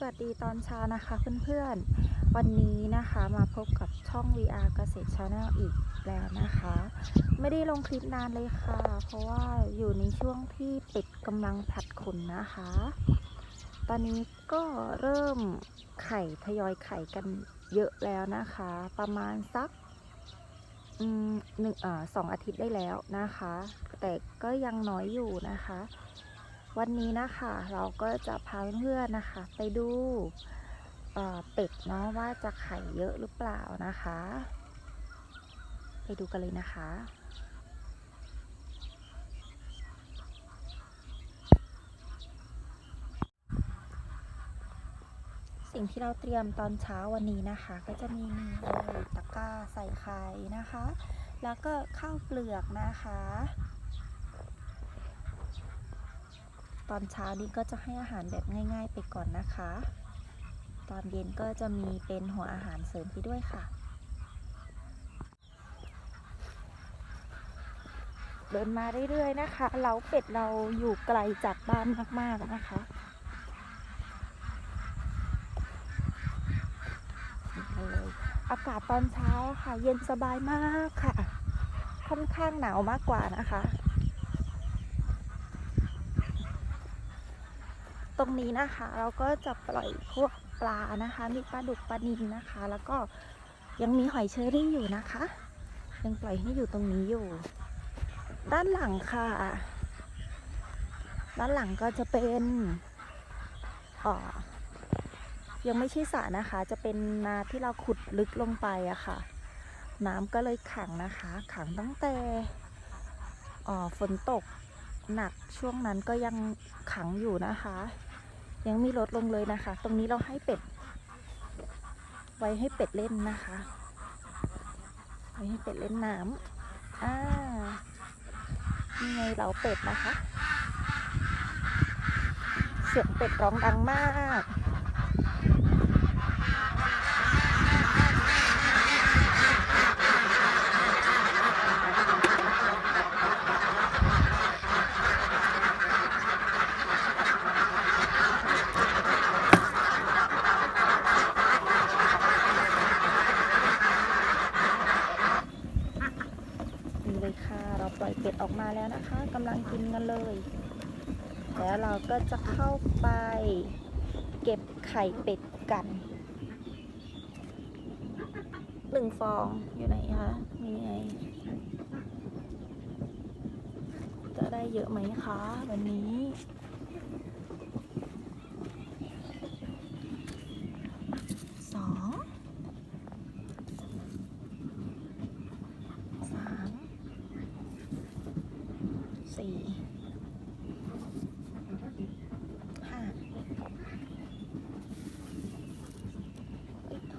สวัสดีตอนเช้านะคะเพื่อนๆ วันนี้นะคะมาพบกับช่อง VR เกษตร Channel อีกแล้วนะคะ ไม่ได้ลงคลิปนานเลยค่ะ เพราะว่าอยู่ในช่วงที่เป็ดกำลังผลัดขนนะคะ ตอนนี้ก็เริ่มไข่ทยอยไข่กันเยอะแล้วนะคะ ประมาณสักหนึ่งสองอาทิตย์ได้แล้วนะคะ แต่ก็ยังน้อยอยู่นะคะ วันนี้นะคะเราก็จะพาเพื่อนๆนะคะ ไปดูเเป็ดเนาะว่าจะไข่เยอะหรือเปล่านะคะ ไปดูกันเลยนะคะ สิ่งที่เราเตรียมตอนเช้าวันนี้นะคะ ก็จะมีนี่เลยตะกร้าใส่ไข่นะคะ แล้วก็ข้าวเปลือกนะคะ ตอนเช้านี้ก็จะให้อาหารแบบง่าย ๆ ไปก่อนนะคะ ตอนเย็นก็จะมีเป็นหัวอาหารเสริมให้ด้วยค่ะ เดินมาเรื่อยๆนะคะเราเป็ดเราอยู่ไกลจากบ้านมากๆนะคะอากาศตอนเช้าค่ะ เย็นสบายมากค่ะ ค่อนข้างหนาวมากกว่านะคะ ตรงนี้นะคะ เราก็จะปล่อยพวกปลานะคะ มีปลาดุกปลานิลนะคะ แล้วก็ยังมีหอยเชอรี่อยู่นะคะ ยังปล่อยให้อยู่ตรงนี้อยู่ ด้านหลังค่ะ ด้านหลังก็จะเป็นอ่อยังไม่ใช่สระนะคะ จะเป็นนาที่เราขุดลึกลงไปอะค่ะ น้ำก็เลยขังนะคะ ขังตั้งแต่อ่อฝนตกหนักช่วงนั้นก็ยังขังอยู่นะคะ ยังไมีลดลงเลยนะคะ ตรงนี้เราให้เป็ด ไว้ให้เป็ดเล่นนะคะ ไว้ให้เป็ดเล่นน้ำอ่านี่ไงเราเป็ดนะคะ เสียงเป็ดร้องดังมาก นี่เลยค่ะ เราปล่อยเป็ดออกมาแล้วนะคะกำลังกินกันเลย แล้วเราก็ จะเข้าไปเก็บไข่เป็ดกันหนึ่งฟองอยู่ไหนคะมีไง จะได้เยอะไหมคะ วันนี้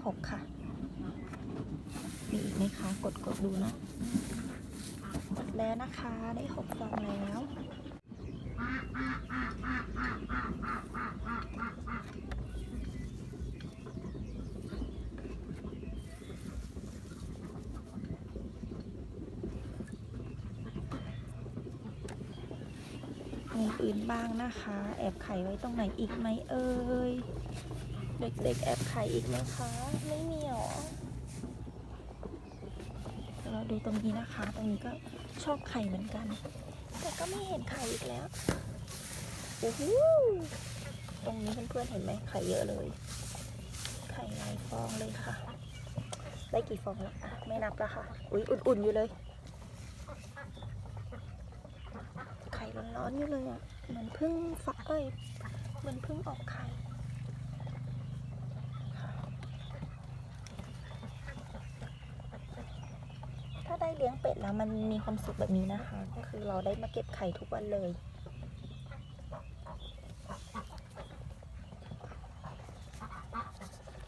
6 ค่ะ มีอีกไหมคะ กดกดดูนะหดแล้วนะคะ ได้6ฟองแล้ว มีปืนบ้างนะคะ แอบไขไว้ตรงไหนอีกไหมเอ่ย เด็กๆแอบ ข่อีกไหมคะ ไม่มีหรอเราดูตรงนี้นะคะ ตรงนี้ก็ชอบไข่เหมือนกัน แต่ก็ไม่เห็นไข่อีกแล้วโอ้โหตรงนี้เพื่อนๆเห็นไหมไข่เยอะเลย ไข่หลายฟองเลยค่ะ ได้กี่ฟองแล้วไม่นับแล้วค่ะ อุ้ยอุ่นๆอยู่เลย ไข่ร้อนๆอยู่เลยอะเหมือนเพิ่งฟักเอ้ยเหมือนเพิ่งออกไข่ค่ะถ้าได้ เลี้ยงเป็ดแล้วมันมีความสุขแบบนี้นะคะ ก็คือเราได้มาเก็บไข่ทุกวันเลย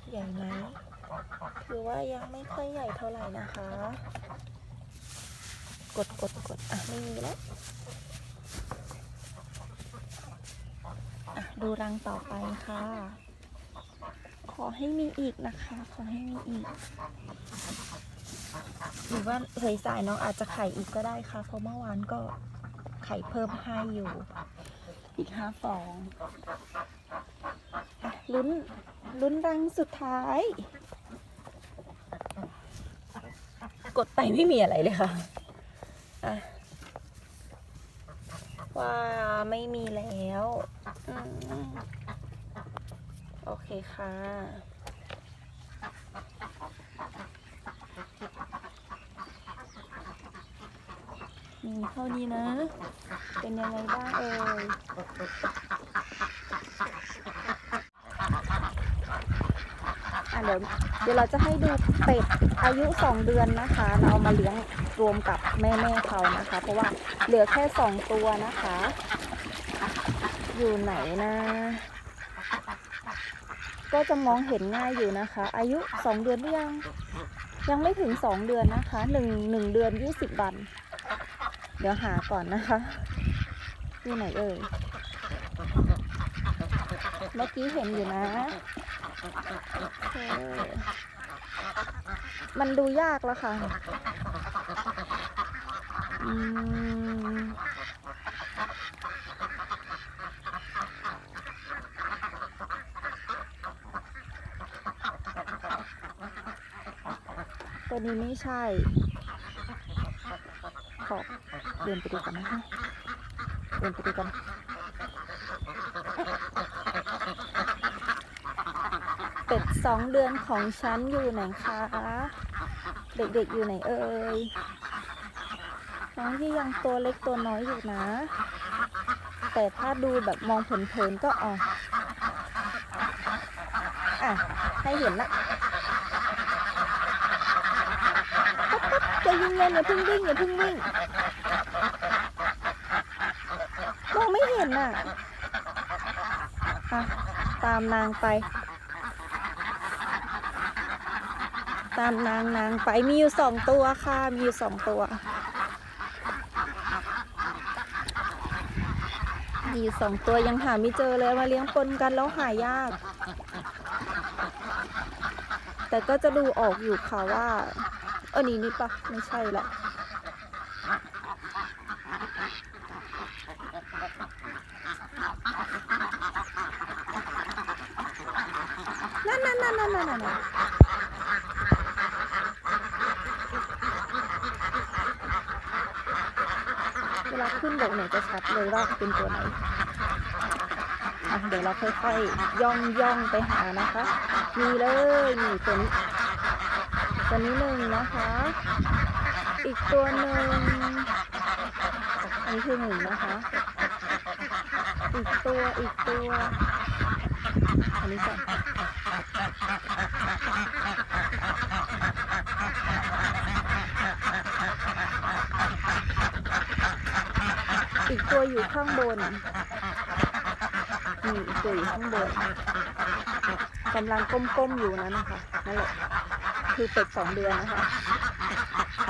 ใหญ่ไหมคือว่ายังไม่ค่อยใหญ่เท่าไหร่นะคะ กดกดกดอะไม่มีแล้วอะดูรังต่อไปค่ะ ขอให้มีอีกนะคะ ขอให้มีอีก หรือว่าเผยสายน้องอาจจะไข่อีกก็ได้ค่ะ เพราะเมื่อวานก็ไข่เพิ่มให้อยู่ อีกห้าฟองลุ้นลุ้นรังสุดท้าย กดไปไม่มีอะไรเลยค่ะอะว่าไม่มีแล้วอโอเคค่ะ เท่านี้นะ เป็นยังไงบ้างเอ่ยอะเดี๋ยวเดี๋ยวเราจะให้ดูเป็ดอายุ 2 เดือนนะคะ เราเอามาเลี้ยงรวมกับแม่แม่เขานะคะ เพราะว่าเหลือแค่ 2 ตัวนะคะ อยู่ไหนนะ ก็จะมองเห็นง่ายอยู่นะคะ อายุ 2 เดือนหรือยังยังไม่ถึง 2 เดือนนะคะ 1 1 เดือน 20 วัน เดี๋ยวหาก่อนนะคะอยู่ไหนเอ่ย เมื่อกี้เห็นอยู่นะมันดูยากแล้วค่ะอืมตัวนี้ไม่ใช่ ขอเดินไปดูกันนะคะเดินไปดูกันเป็ดสองเดือนของฉันอยู่ไหนคะเด็กๆอยู่ไหนเอ่ยน้องที่ยังตัวเล็กตัวน้อยอยู่นะ แต่ถ้าดูแบบมองเผินๆก็อ๋ออะให้เห็นละ ปั๊บๆใจเย็นๆอย่าเพิ่งวิ่งอย่าเพิ่งวิ่งมองไม่เห็นน่ะอะตามนางไป ตามนางนางไปมีอยู่สองตัวค่ะ มีอยู่สองตัวมีอยู่สองตัวยังหาไม่เจอเลยมาเลี้ยงปนกันแล้วหายาก แต่ก็จะดูออกอยู่ค่ะว่า ออนี่นี่ปะไม่ใช่ละนั่นนั่นนั่นนั่นนั่นนั่นเวลาขึ้นบกเนี่ยจะชัดเลยว่าเป็นตัวไหนเดี๋ยวเราค่อยๆย่องย่องไปหานะคะ มีเลยนี่ตัวนี้ ตัวนี้หนึ่งนะคะ อีกตัวหนึ่งอันนี้คือหนึ่งนะคะ อีกตัวอีกตัว อันนี้สองอีกตัวอยู่ข้างบนนี่อีกตัวอยู่ข้างบนกำลังก้มๆอยู่นั้นนะคะนั่นแหละ คือเป็ดสองเดือนนะคะ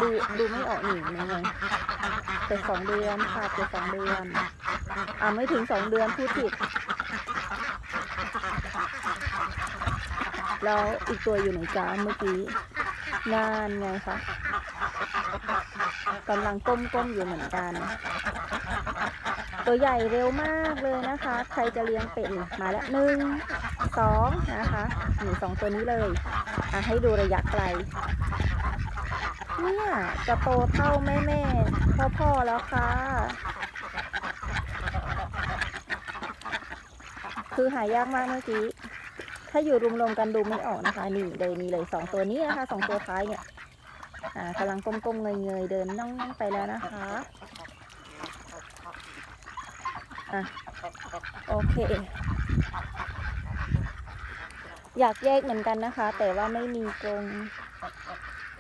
ดูดูไม่ออกหนิยังไงเป็ดสองเดือนค่ะเป็ดสองเดือน อ่าไม่ถึงสองเดือนพูดผิด แล้วอีกตัวอยู่ไหนจ้าเมื่อกี้งานไงคะกำลังก้มๆอยู่เหมือนกัน ตัวใหญ่เร็วมากเลยนะคะ ใครจะเลี้ยงเป็ดมาแล้วหนึ่งสองนะคะหนี่สองตัวนี้เลย ให้ดูระยะไกล เนี่ยจะโตเท่าแม่แม่พ่อพ่อแล้วค่ะ คือหายากมากเมื่อกี้ ถ้าอยู่รวมๆกันดูไม่ออกนะคะ นี่เลยนี่เลยสองตัวนี้นะคะสองตัวท้ายเนี่ย อ่ากำลังก้มๆเงยๆเดินน่องๆไปแล้วนะคะอะโอเค อยากแยกเหมือนกันนะคะ แต่ว่าไม่มีกรง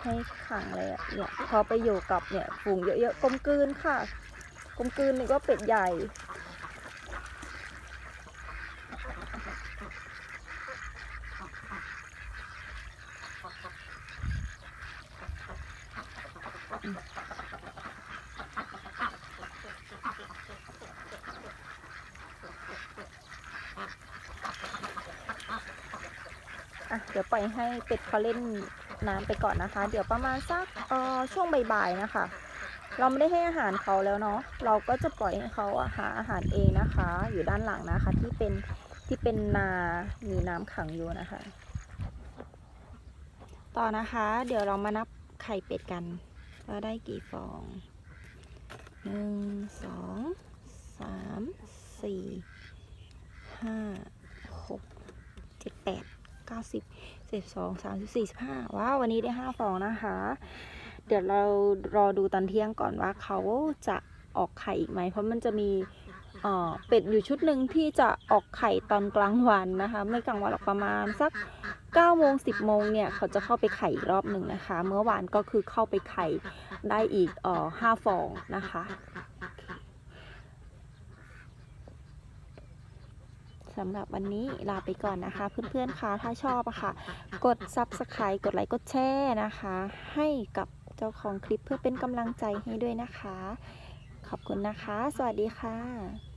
ให้ขังเลยอะเนี่ยพอไปอยู่กับเนี่ยฝูงเยอะๆกลมกลืนค่ะกลมกลืนนี่ก็เป็ดใหญ่อ่ะเดี๋ยวปล่อยให้เป็ดเขาเล่นน้ำไปก่อนนะคะ เดี๋ยวประมาณสักเอ่อช่วงบ่ายๆนะคะ เราไม่ได้ให้อาหารเขาแล้วเนาะเราก็จะปล่อยให้เขาหาอาหารเองนะคะ อยู่ด้านหลังนะคะ ที่เป็นที่เป็นนามีน้ำขังอยู่นะคะ ต่อนะคะ เดี๋ยวเรามานับไข่เป็ดกันว่าได้กี่ฟองหนึ่งสองสามสี่ห้าหกเจ็ดแปด เก้าสิบสิบสองสามสิบสี่สิบห้าว้าววันนี้ได้ห้าฟองนะคะ เดี๋ยวเรารอดูตอนเที่ยงก่อนว่าเขาจะออกไข่อีกไหม เพราะมันจะมีเป็ดอยู่ชุดหนึ่งที่จะออกไข่ตอนกลางวันนะคะ ไม่กลางวันหรอกประมาณสัก9โมง10โมงเนี่ยเขาจะเข้าไปไข่อีกรอบหนึ่งนะคะ เมื่อวานก็คือเข้าไปไข่ได้อีกอ่อห้าฟองนะคะ สำหรับวันนี้ลาไปก่อนนะคะ เพื่อนๆคะถ้าชอบอะค่ะ กด Subscribe กดไลค์กดแชร์นะคะ ให้กับเจ้าของคลิปเพื่อเป็นกำลังใจให้ด้วยนะคะ ขอบคุณนะคะ สวัสดีค่ะ